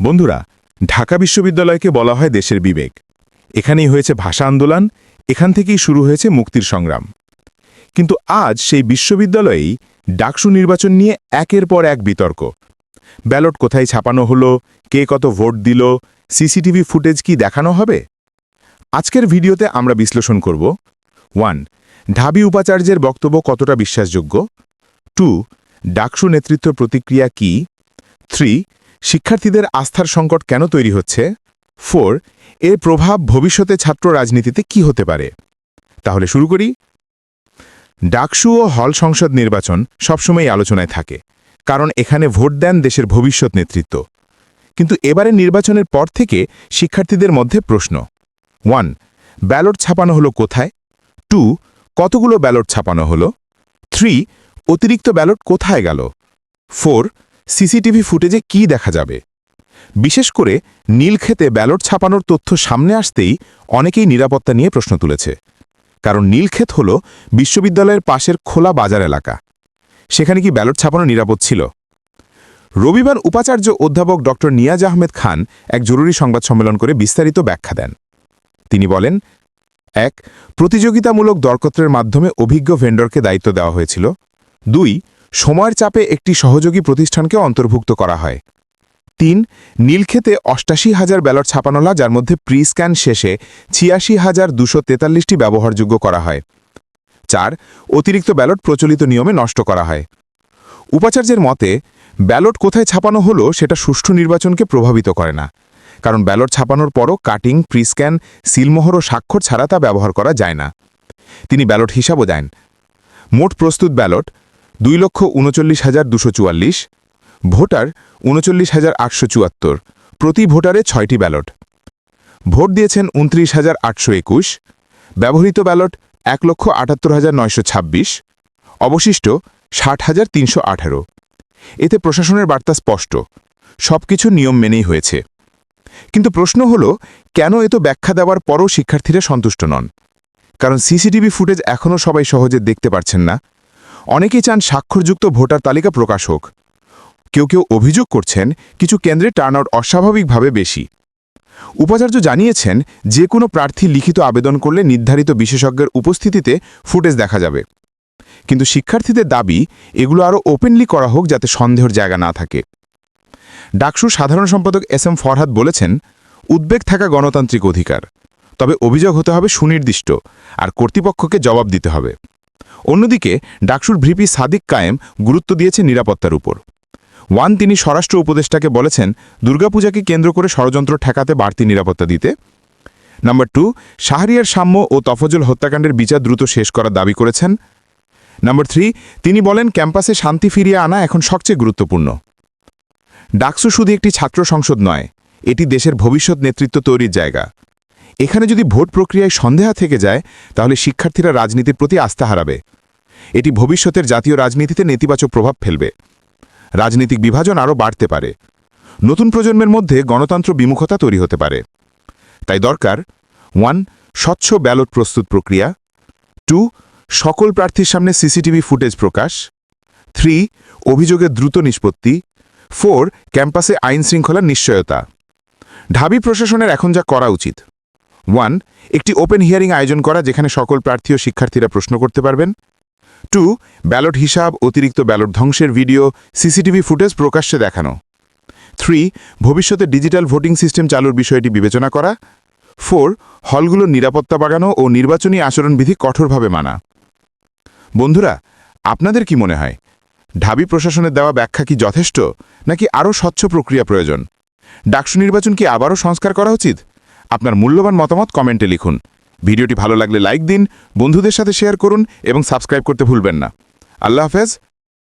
বন্ধুরা, ঢাকা বিশ্ববিদ্যালয়কে বলা হয় দেশের বিবেক। এখানেই হয়েছে ভাষা আন্দোলন, এখান থেকেই শুরু হয়েছে মুক্তির সংগ্রাম। কিন্তু আজ সেই বিশ্ববিদ্যালয়েই ডাকসু নির্বাচন নিয়ে একের পর এক বিতর্ক। ব্যালট কোথায় ছাপানো হলো, কে কত ভোট দিল, সিসিটিভি ফুটেজ কি দেখানো হবে? আজকের ভিডিওতে আমরা বিশ্লেষণ করব, ওয়ান, ঢাবি উপাচার্যের বক্তব্য কতটা বিশ্বাসযোগ্য? টু, ডাকসু নেতৃত্ব প্রতিক্রিয়া কি? থ্রি শিক্ষার্থীদের আস্থার সংকট কেন তৈরি হচ্ছে? ফোর, এর প্রভাব ভবিষ্যতে ছাত্র রাজনীতিতে কি হতে পারে? তাহলে শুরু করি। ডাকসু ও হল সংসদ নির্বাচন সবসময় আলোচনায় থাকে, কারণ এখানে ভোট দেন দেশের ভবিষ্যৎ নেতৃত্ব। কিন্তু এবারে নির্বাচনের পর থেকে শিক্ষার্থীদের মধ্যে প্রশ্ন। ওয়ান, ব্যালট ছাপানো হলো কোথায়? টু, কতগুলো ব্যালট ছাপানো হলো? থ্রি, অতিরিক্ত ব্যালট কোথায় গেল? ফোর সিসিটিভি ফুটেজে কি দেখা যাবে? বিশেষ করে নীলক্ষেতে ব্যালট ছাপানোর তথ্য সামনে আসতেই অনেকেই নিরাপত্তা নিয়ে প্রশ্ন তুলেছে। কারণ নীলক্ষেত হল বিশ্ববিদ্যালয়ের পাশের খোলা বাজার এলাকা। সেখানে কি ব্যালট ছাপানো নিরাপদ ছিল? রবিবার উপাচার্য অধ্যাপক ড. নিয়াজ আহমেদ খান এক জরুরি সংবাদ সম্মেলন করে বিস্তারিত ব্যাখ্যা দেন। তিনি বলেন, এক, প্রতিযোগিতামূলক দরকত্রের মাধ্যমে অভিজ্ঞ ভেন্ডরকে দায়িত্ব দেওয়া হয়েছিল। দুই সময়ের চাপে একটি সহযোগী প্রতিষ্ঠানকে অন্তর্ভুক্ত করা হয়। তিন, নীলক্ষেতে অষ্টাশি হাজার ব্যালট ছাপানোলা যার মধ্যে প্রি স্ক্যান শেষে ছিয়াশি হাজার দুশো তেতাল্লিশটি ব্যবহারযোগ্য করা হয়। চার, অতিরিক্ত ব্যালট প্রচলিত নিয়মে নষ্ট করা হয়। উপাচার্যের মতে, ব্যালট কোথায় ছাপানো হলো সেটা সুষ্ঠু নির্বাচনকে প্রভাবিত করে না, কারণ ব্যালট ছাপানোর পরও কাটিং, প্রিস্ক্যান, সিলমোহর ও স্বাক্ষর ছাড়া তা ব্যবহার করা যায় না। তিনি ব্যালট হিসাবও দেন। মোট প্রস্তুত ব্যালট দুই লক্ষ উনচল্লিশ হাজার দুশো চুয়াল্লিশ। ভোটার উনচল্লিশ হাজার আটশো চুয়াত্তর। প্রতি ভোটারে ছয়টি ব্যালট। ভোট দিয়েছেন উনত্রিশ হাজার আটশো একুশ। ব্যবহৃত ব্যালট এক লক্ষ আটাত্তর হাজার নয়শো ছাব্বিশ। অবশিষ্ট ষাট হাজার তিনশো আঠারো। এতে প্রশাসনের বার্তা স্পষ্ট। সবকিছু নিয়ম মেনেই হয়েছে। কিন্তু প্রশ্ন হল, কেন এত ব্যাখ্যা দেওয়ার পরও শিক্ষার্থীরা সন্তুষ্ট নন? কারণ সিসিটিভি ফুটেজ এখনও সবাই সহজে দেখতে পারছেন না। অনেকেই চান স্বাক্ষরযুক্ত ভোটার তালিকা প্রকাশ হোক। কেউ কেউ অভিযোগ করছেন কিছু কেন্দ্রে টার্নআউট অস্বাভাবিকভাবে বেশি। উপাচার্য জানিয়েছেন, যে কোনো প্রার্থী লিখিত আবেদন করলে নির্ধারিত বিশেষজ্ঞের উপস্থিতিতে ফুটেজ দেখা যাবে। কিন্তু শিক্ষার্থীদের দাবি, এগুলো আরও ওপেনলি করা হোক যাতে সন্দেহের জায়গা না থাকে। ডাকসু সাধারণ সম্পাদক এস এম ফরহাদ বলেছেন, উদ্বেগ থাকা গণতান্ত্রিক অধিকার। তবে অভিযোগ হতে হবে সুনির্দিষ্ট, আর কর্তৃপক্ষকে জবাব দিতে হবে। অন্যদিকে, ডাকসুর ভিপি সাদিক কায়েম গুরুত্ব দিয়েছে নিরাপত্তার উপর। ওয়ান তিনি স্বরাষ্ট্র উপদেষ্টাকে বলেছেন, দুর্গাপূজাকে কেন্দ্র করে ষড়যন্ত্র ঠেকাতে বাড়তি নিরাপত্তা দিতে। নাম্বার টু, শাহরিয়ার সাম্য ও তফজল হত্যাকাণ্ডের বিচার দ্রুত শেষ করার দাবি করেছেন। নাম্বার থ্রি, তিনি বলেন, ক্যাম্পাসে শান্তি ফিরিয়ে আনা এখন সবচেয়ে গুরুত্বপূর্ণ। ডাকসু শুধু একটি ছাত্র সংসদ নয়, এটি দেশের ভবিষ্যৎ নেতৃত্ব তৈরির জায়গা। এখানে যদি ভোট প্রক্রিয়ায় সন্দেহা থেকে যায়, তাহলে শিক্ষার্থীরা রাজনীতির প্রতি আস্থা হারাবে। এটি ভবিষ্যতের জাতীয় রাজনীতিতে নেতিবাচক প্রভাব ফেলবে। রাজনৈতিক বিভাজন আরও বাড়তে পারে। নতুন প্রজন্মের মধ্যে গণতন্ত্র বিমুখতা তৈরি হতে পারে। তাই দরকার, ওয়ান, স্বচ্ছ ব্যালট প্রস্তুত প্রক্রিয়া। টু, সকল প্রার্থীর সামনে সিসিটিভি ফুটেজ প্রকাশ। থ্রি অভিযোগের দ্রুত নিষ্পত্তি। ফোর, ক্যাম্পাসে আইন শৃঙ্খলার নিশ্চয়তা। ঢাবি প্রশাসনের এখন যা করা উচিত। ওয়ান একটি ওপেন হিয়ারিং আয়োজন করা যেখানে সকল প্রার্থী ও শিক্ষার্থীরা প্রশ্ন করতে পারবেন। টু ব্যালট হিসাব, অতিরিক্ত ব্যালট ধ্বংসের ভিডিও সিসিটিভি ফুটেজ প্রকাশ্যে দেখানো। থ্রি ভবিষ্যতে ডিজিটাল ভোটিং সিস্টেম চালুর বিষয়টি বিবেচনা করা। ফোর হলগুলোর নিরাপত্তা বাগানো ও নির্বাচনী আচরণবিধি কঠোরভাবে মানা। বন্ধুরা, আপনাদের কি মনে হয়? ঢাবি প্রশাসনের দেওয়া ব্যাখ্যা কি যথেষ্ট, নাকি আরও স্বচ্ছ প্রক্রিয়া প্রয়োজন? ডাকসু নির্বাচন কি আবারও সংস্কার করা উচিত? আপনার মূল্যবান মতামত কমেন্টে লিখুন। ভিডিওটি ভালো লাগলে লাইক দিন, বন্ধুদের সাথে শেয়ার করুন এবং সাবস্ক্রাইব করতে ভুলবেন না। আল্লাহ হাফেজ।